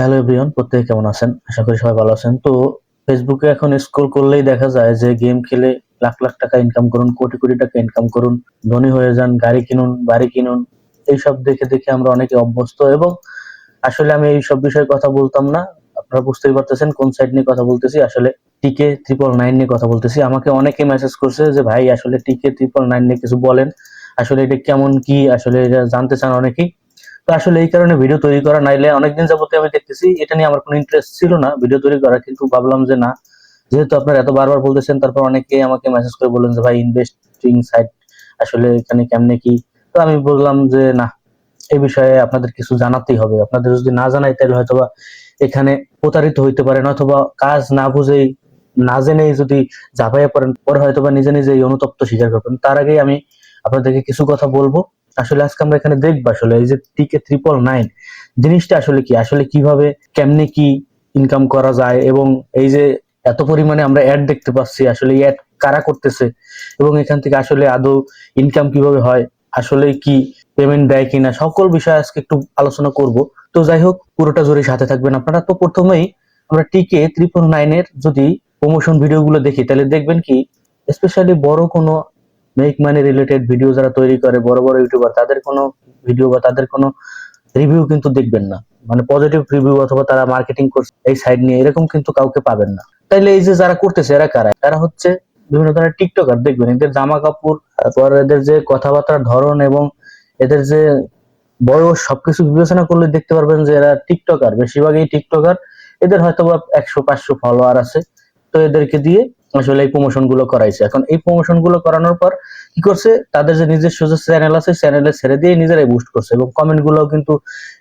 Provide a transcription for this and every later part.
Hello everyone, প্রত্যেকে কেমন আছেন? আশা করি সবাই ভালো আছেন। তো ফেসবুকে এখন স্ক্রল করলেই দেখা যায় যে গেম খেলে লাখ লাখ টাকা ইনকাম করুন, কোটি কোটি টাকা ইনকাম করুন, ধনী হয়ে যান, গাড়ি কিনুন, বাড়ি কিনুন, এইসব দেখে দেখে আমরা অনেকে অভ্যস্ত এবং আসলে আমি এইসব বিষয়ে কথা বলতাম না। আপনারা বুঝতেই পারতেছেন কোন সাইড নিয়ে কথা বলতেছি। আসলে টিকে ট্রিপল নাইন নিয়ে কথা বলতেছি। আমাকে অনেকে মেসেজ করছে যে, ভাই, আসলে টিকে ট্রিপল নাইন নিয়ে কিছু বলেন। আসলে এটা কেমন কি? আসলে এটা জানতে চান অনেকেই। তো আসলে এই কারণে ভিডিও তৈরি করা নাইলে অনেকদিন যাবতে আমি দেখতেছি, এটা নিয়ে আমার কোনো ইন্টারেস্ট ছিল না ভিডিও তৈরি করা, কিন্তু ভাবলাম যে না, যেহেতু আপনারা এত বারবার বলতেছেন, তারপর অনেকে আমাকে মেসেজ করে বললেন যে, ভাই ইনভেস্টিং সাইট আসলে এখানে কেমনে কি? তো আমি বললাম যে, না এই বিষয়ে আপনাদের কিছু জানাতেই হবে। আপনাদের যদি না জানাই, তাহলে হয়তোবা এখানে প্রতারিত হইতে পারেন, অথবা কাজ না বুঝেই, না জেনেই যদি ঝাঁপাইয়া পড়েন, পরে হয়তোবা নিজে নিজে এই অনুতপ্ত স্বীকার করবেন। তার আগেই আমি আপনাদেরকে কিছু কথা বলব। আসলে আজকে আমরা এখানে দেখব আসলে এই যে টিকে ট্রিপল নাইন জিনিসটা আসলে কি? আসলে কীভাবে, কেমনে কি ইনকাম করা যায় এবং এই যে এত পরিমাণে আমরা অ্যাড দেখতে পাচ্ছি, আসলে অ্যাড কারা করতেছে এবং এখান থেকে আসলে আদৌ ইনকাম কীভাবে হয়, আসলে কি পেমেন্ট দেয় কিনা, সকল বিষয় আজকে একটু আলোচনা করব। তো যাই হোক, পুরোটা জোরে সাথে থাকবেন আপনারা। তো প্রথমেই আমরা টিকে ত্রিপল নাইনের যদি প্রমোশন ভিডিওগুলো দেখি, তাহলে দেখবেন কি স্পেশালি বড় কোনো মেক মানি রিলেটেড ভিডিও যারা তৈরি করে, বড় বড় ইউটিউবার তাদের কোনো ভিডিও বা তাদের কোনো রিভিউ কিন্তু দেখবেন না। মানে পজিটিভ রিভিউ অথবা তারা মার্কেটিং করছে এই সাইড নিয়ে, এরকম কিন্তু কাউকে পাবেন না। তাইলে এই যে যারা করতেছে, এরা কারা? এরা হচ্ছে বিভিন্ন ধরনের টিকটকার দেখবেন এদের জামা কাপড়, তারপর এদের যে কথাবার্তার ধরন এবং এদের যে বয়স, সবকিছু বিবেচনা করলে দেখতে পারবেন যে এরা টিকটকার বেশিরভাগই টিকটকার এদের হয়তো বা একশো, পাঁচশো ফলোয়ার আছে। তো এদেরকে দিয়ে আসলে এই প্রমোশনগুলো করাইছে। এখন এই প্রমোশনগুলো করানোর পর কি করছে? তাদের যে নিজস্ব যে চ্যানেল আছে চ্যানেলে ছেড়ে দিয়ে নিজেরাই বুস্ট করছে এবং কমেন্টগুলো কিন্তু,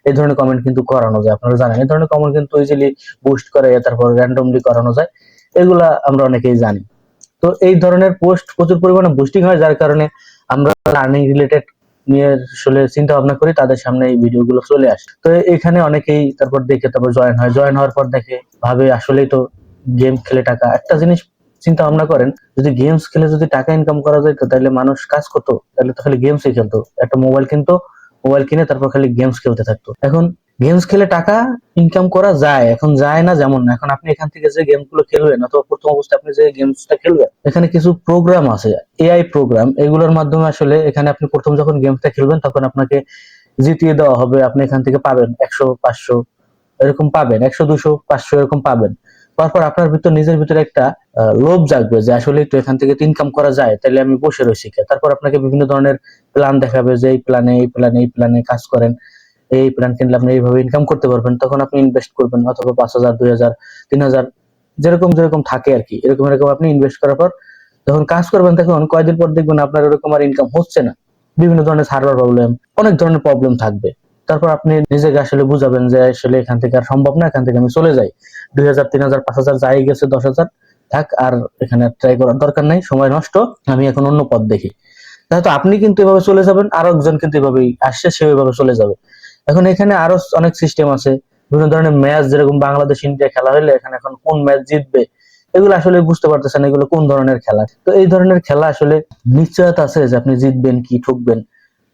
এই ধরনের কমেন্ট কিন্তু করানো যায়। আপনারা জানেন, এই ধরনের কমেন্ট কিন্তু ইজিলি বুস্ট করে, তারপর র্যান্ডমলি করানো যায়। এগুলা আমরা অনেকেই জানি। তো এই ধরনের পোস্ট প্রচুর পরিমাণে বুস্টিং হয়, যার কারণে আমরা আর্নিং রিলেটেড নিয়ে আসলে চিন্তা ভাবনা করি, তাদের সামনে এই ভিডিওগুলো চলে আসে। তো এখানে অনেকেই তারপর দেখে তারপর জয়েন হয়। জয়েন হওয়ার পর দেখে, ভাবে আসলেই তো গেম খেলে টাকা। একটা জিনিস চিন্তা ভাবনা করেন, যদি গেমস খেলে যদি টাকা ইনকাম করা যেত তাহলে মানুষ কাজ করতো, তাহলে তো খালি গেমসই খেলতো। একটা মোবাইল কিনতো মোবাইল কিনে তারপর খালি গেমস খেলতে থাকতো। এখন গেমস খেলে টাকা ইনকাম করা যায়, এখন যায় না যেমন না। এখন আপনি এখান থেকে যে গেমগুলো খেলবেন, অথবা প্রথম অবস্থায় আপনি যে গেমসটা খেলবেন, এখানে কিছু প্রোগ্রাম আছে এআই প্রোগ্রাম এগুলোর মাধ্যমে আসলে এখানে আপনি প্রথম যখন গেমসটা খেলবেন, তখন আপনাকে জিতিয়ে দেওয়া হবে। আপনি এখান থেকে পাবেন একশো, পাঁচশো, এরকম পাবেন। একশো, দুশো, পাঁচশো এরকম পাবেন। তারপর আপনার ভিতর, নিজের ভিতরে একটা লোভ জাগবে যে আসলে তো এখান থেকে ইনকাম করা যায় তাহলে আমি বসে রয়েছি তারপর আপনাকে বিভিন্ন ধরনের প্ল্যান দেখাবে যে এই প্ল্যানে এই প্ল্যানে এই প্ল্যানে কাজ করেন, এই প্ল্যান কিনলে আপনি এইভাবে ইনকাম করতে পারবেন, তখন আপনি ইনভেস্ট করবেন, অথবা পাঁচ হাজার, দুই হাজার, তিন হাজার, যেরকম যেরকম থাকে আর কি, এরকম এরকম আপনি ইনভেস্ট করার পর যখন কাজ করবেন তখন কয়েকদিন পর দেখবেন আপনার এরকম আর ইনকাম হচ্ছে না। বিভিন্ন ধরনের সার্ভার প্রবলেম অনেক ধরনের প্রবলেম থাকবে। তারপর আপনি নিজেকে আসলে বুঝাবেন যে আসলে এখান থেকে আর সম্ভব না, এখান থেকে আমি চলে যাই। দুই হাজার, তিন হাজার, পাঁচ হাজার যাই গেছে, দশ হাজার, থাক, আর এখানে ট্রাই করার দরকার নাই, সময় নষ্ট, আমি এখন অন্য পথ দেখি। তাহলে আপনি কিন্তু এভাবে চলে যাবেন আরও একজন কিন্তু এভাবেই আসছে সে ওইভাবে চলে যাবে। এখন এখানে আরও অনেক সিস্টেম আছে, বিভিন্ন ধরনের ম্যাচ যেরকম বাংলাদেশ, ইন্ডিয়া খেলা হলে এখানে এখন কোন ম্যাচ জিতবে, এগুলো আসলে বুঝতে পারতেছেন এগুলো কোন ধরনের খেলা। তো এই ধরনের খেলা আসলে নিশ্চয়তা আছে যে আপনি জিতবেন কি, ঠকবেন।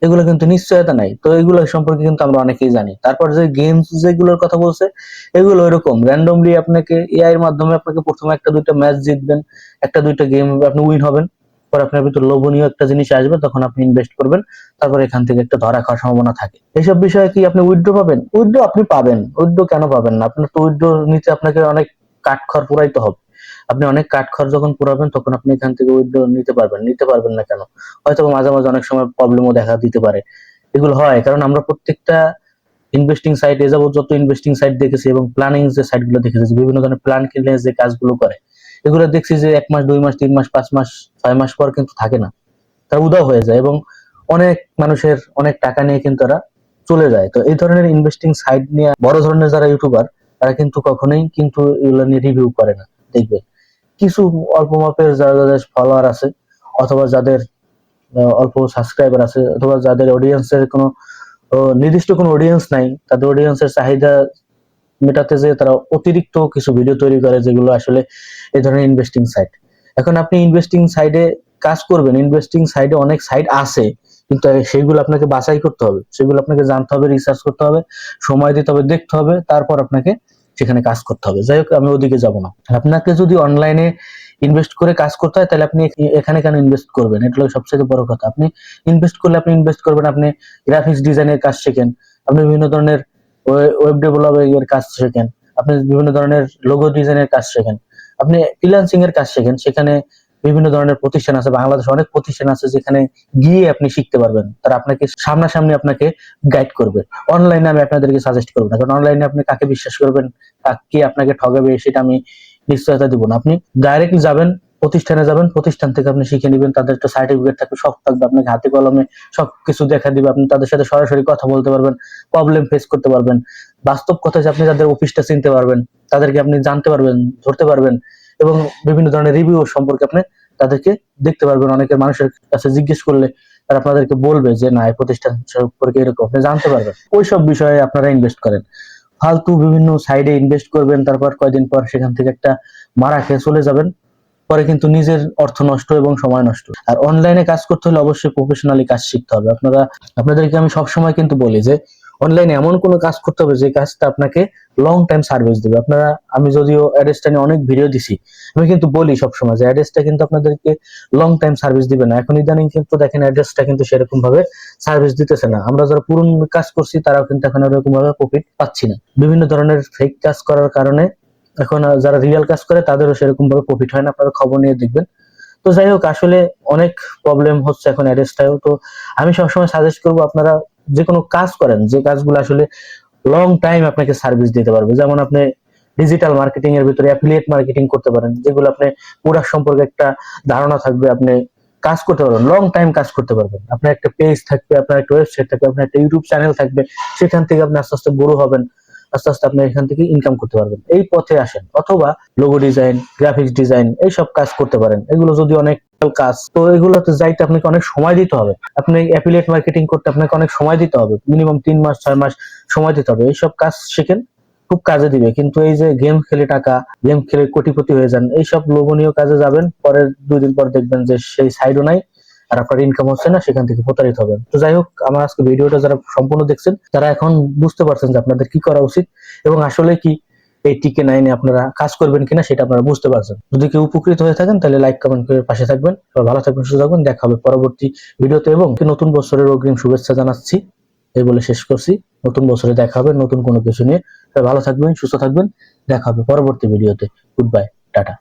এগুলো কিন্তু নিশ্চয়তা নাই। তো এগুলো সম্পর্কে কিন্তু আমরা অনেকেই জানি। তারপর যে গেমস যেগুলোর কথা বলছে, এগুলো এরকম। র্যান্ডমলি আপনাকে এআই এর মাধ্যমে আপনাকে প্রথমে একটা দুইটা ম্যাচ জিতবেন, একটা দুইটা গেম আপনি উইন হবেন। পর আপনার ভিতর লোভনীয় একটা জিনিস আসবে, তখন আপনি ইনভেস্ট করবেন। তারপর এখান থেকে একটা ধরা খাওয়ার সম্ভাবনা থাকে। এইসব বিষয়ে কি আপনি উইথড্র পাবেন? উইথড্র আপনি পাবেন। উইথড্র কেন পাবেন না? আপনার তো উইথড্র নিতে আপনাকে অনেক কাঠখড় পুরাইতে হবে। আপনি অনেক কাঠখড় যখন পুরাবেন, তখন আপনি এখান থেকে উইথড্র নিতে পারবেন। নিতে পারবেন না কেন? হয়তো মাঝে মাঝে অনেক সময় প্রবলেমও দেখা দিতে পারে। এগুলো হয়, কারণ আমরা প্রত্যেকটা ইনভেস্টিং সাইট এ যাবত যত ইনভেস্টিং সাইট দেখেছি এবং প্ল্যানিং যে সাইটগুলো দেখেছি, বিভিন্ন ধরনের প্ল্যান কিনে যে কাজগুলো করে, এগুলো দেখছি যে এক মাস, দুই মাস, তিন মাস, পাঁচ মাস, ছয় মাস পর কিন্তু থাকে না। তারা উদাও হয়ে যায় এবং অনেক মানুষের অনেক টাকা নিয়ে কিন্তু তারা চলে যায়। তো এই ধরনের ইনভেস্টিং সাইট নিয়ে বড় ধরনের যারা ইউটিউবার তারা কিন্তু কখনোই কিন্তু এগুলো নিয়ে রিভিউ করে না। দেখবে। কিছু অল্প মাপের যারা যাদের ফলোয়ার আছে, অথবা যাদের অল্প সাবস্ক্রাইবার আছে, অথবা যাদের অডিয়েন্সের কোনো নির্দিষ্ট কোনো অডিয়েন্স নাই, তাদের অডিয়েন্সের চাহিদা মেটাতে যে তারা অতিরিক্ত কিছু ভিডিও তৈরি করে যেগুলো আসলে এই ধরনের ইনভেস্টিং সাইট এখন আপনি ইনভেস্টিং সাইডে কাজ করবেন ইনভেস্টিং সাইডে অনেক সাইট আছে, কিন্তু সেইগুলো আপনাকে বাছাই করতে হবে, সেগুলো আপনাকে জানতে হবে রিসার্চ করতে হবে, সময় দিতে হবে, দেখতে হবে, তারপর আপনাকে সেখানে কাজ করতে হবে। যাই হোক, আমি ওদিকে যাব না। আপনাকে যদি অনলাইনে ইনভেস্ট করে কাজ করতে হয়, তাহলে আপনি এখানে কেন ইনভেস্ট করবেন? এটা হলো সবচেয়ে বড় কথা। আপনি ইনভেস্ট করলে আপনি ইনভেস্ট করবেন, আপনি গ্রাফিক্স ডিজাইনের কাজ শেখেন, আপনি বিভিন্ন ধরনের ওয়েব ডেভেলপিং এর কাজ শেখেন, আপনি বিভিন্ন ধরনের লোগো ডিজাইনের কাজ শেখেন, আপনি ফ্রিল্যান্সিং এর কাজ শেখেন, সেখানে বিভিন্ন ধরনের প্রতিষ্ঠান আছে, বাংলাদেশে অনেক প্রতিষ্ঠান আছে যেখানে গিয়ে আপনি শিখতে পারবেন। তারা আপনাকে সামনাসামনি আপনাকে গাইড করবে। অনলাইনে আমি আপনাদেরকে সাজেস্ট করব না, কারণ অনলাইনে আপনি কাকে বিশ্বাস করবেন কে আপনাকে ঠগাবে সেটা আমি নিশ্চয়তা দিব না। আপনি ডাইরেক্টলি যাবেন, প্রতিষ্ঠানে যাবেন, প্রতিষ্ঠান থেকে আপনি শিখে নেবেন, তাদের একটা সার্টিফিকেট থাকবে সব থাকবে, আপনাকে হাতে কলমে সব কিছু দেখা দিবে, আপনি তাদের সাথে সরাসরি কথা বলতে পারবেন প্রবলেম ফেস করতে পারবেন। বাস্তব কথা যে আপনি তাদের অফিসটা চিনতে পারবেন, তাদেরকে আপনি জানতে পারবেন, ধরতে পারবেন, এবং বিভিন্ন ধরনের রিভিউ সম্পর্কে আপনি তাদেরকে দেখতে পারবেন। অনেকের মানুষের কাছে জিজ্ঞেস করলে তারা আপনাদেরকে বলবে যে, না, এই প্রতিষ্ঠান সম্পর্কে এরকম। আপনি জানতে পারবেন। ওইসব বিষয়ে আপনারা ইনভেস্ট করেন। ফালতু বিভিন্ন সাইডে ইনভেস্ট করবেন, তারপর কয়দিন পর সেখান থেকে একটা মারা খেয়ে চলে যাবেন। পরে কিন্তু নিজের অর্থ নষ্ট এবং সময় নষ্ট। আর অনলাইনে কাজ করতে হলে অবশ্যই প্রফেশনালি কাজ শিখতে হবে। আপনারা, আপনাদেরকে আমি সবসময় কিন্তু বলি যে অনলাইনে এমন কোনো কাজ করতে হবে যে কাজটা আপনাকে লং টাইম সার্ভিস দেবে। আপনারা, আমি যদিও অ্যাড্রেসটা নিয়ে অনেক ভিডিও দিছি, আমি কিন্তু বলি সবসময় যে অ্যাড্রেসটা কিন্তু আপনাদেরকে লং টাইম সার্ভিস দিবে না। এখন ইদানিং কিন্তু দেখেন অ্যাড্রেসটা কিন্তু সেরকম ভাবে সার্ভিস দিতেছে না। আমরা যারা পুরনো কাজ করছি, তারাও কিন্তু এখন ওরকম ভাবে প্রফিট পাচ্ছি না। বিভিন্ন ধরনের ফেক কাজ করার কারণে এখন যারা রিয়েল কাজ করে, তাদেরও সেরকম ভাবে প্রফিট হয় না। আপনারা খবর নিয়ে দেখবেন। তো যাই হোক, আসলে অনেক প্রবলেম হচ্ছে এখন অ্যাড্রেসটাও তো আমি সবসময় সাজেস্ট করব আপনারা যে কোনো কাজ করেন, যে কাজগুলো আসলে লং টাইম আপনাকে সার্ভিস দিতে পারবে। যেমন আপনি ডিজিটাল মার্কেটিং এর ভিতরে অ্যাফিলিয়েট মার্কেটিং করতে পারেন, যেগুলো আপনি প্রোডাক্ট সম্পর্কে একটা ধারণা থাকবে, আপনি কাজ করতে পারবেন লং টাইম কাজ করতে পারবেন। আপনার একটা পেজ থাকবে, আপনার একটা ওয়েবসাইট থাকবে, আপনার একটা ইউটিউব চ্যানেল থাকবে, সেখান থেকে আপনি আস্তে আস্তে বড় হবেন, আস্তে আস্তে আপনি এখান থেকে ইনকাম করতে পারবেন। এই পথে আসেন, অথবা লোগো ডিজাইন গ্রাফিক্স ডিজাইন এইসব কাজ করতে পারেন। এগুলো যদি অনেক কাজ। তো এগুলোতে যাইতে আপনাকে অনেক সময় দিতে হবে। আপনি অ্যাফিলিয়েট মার্কেটিং করতে আপনাকে অনেক সময় দিতে হবে। মিনিমাম তিন মাস, ছয় মাস সময় দিতে হবে। এইসব কাজ শিখেন, খুব কাজে দিবে। কিন্তু এই যে গেম খেলে টাকা গেম খেলে কোটিপতি হয়ে যান, এইসব লোভনীয় কাজে যাবেন। পরের দুই দিন পর দেখবেন যে সেই সাইডও নাই আর আপনার ইনকাম হচ্ছে না, সেখান থেকে প্রতারিত হবেন। তো যাই হোক, আমার আজকে ভিডিওটা যারা সম্পূর্ণ দেখছেন, তারা এখন বুঝতে পারছেন যে আপনাদের কি করা উচিত এবং আসলে কি এই টিকে নাইনে আপনারা কাজ করবেন কিনা সেটা আপনারা বুঝতে পারছেন। যদি কেউ উপকৃত হয়ে থাকেন, তাহলে লাইক কমেন্ট করে পাশে থাকবেন। ভালো থাকবেন, সুস্থ থাকবেন। দেখা হবে পরবর্তী ভিডিওতে এবং নতুন বছরের অগ্রিম শুভেচ্ছা জানাচ্ছি। এই বলে শেষ করছি। নতুন বছরে দেখা হবে, নতুন কোনো কিছু নিয়ে। ভালো থাকবেন, সুস্থ থাকবেন। দেখা হবে পরবর্তী ভিডিওতে। Good bye ta-ta.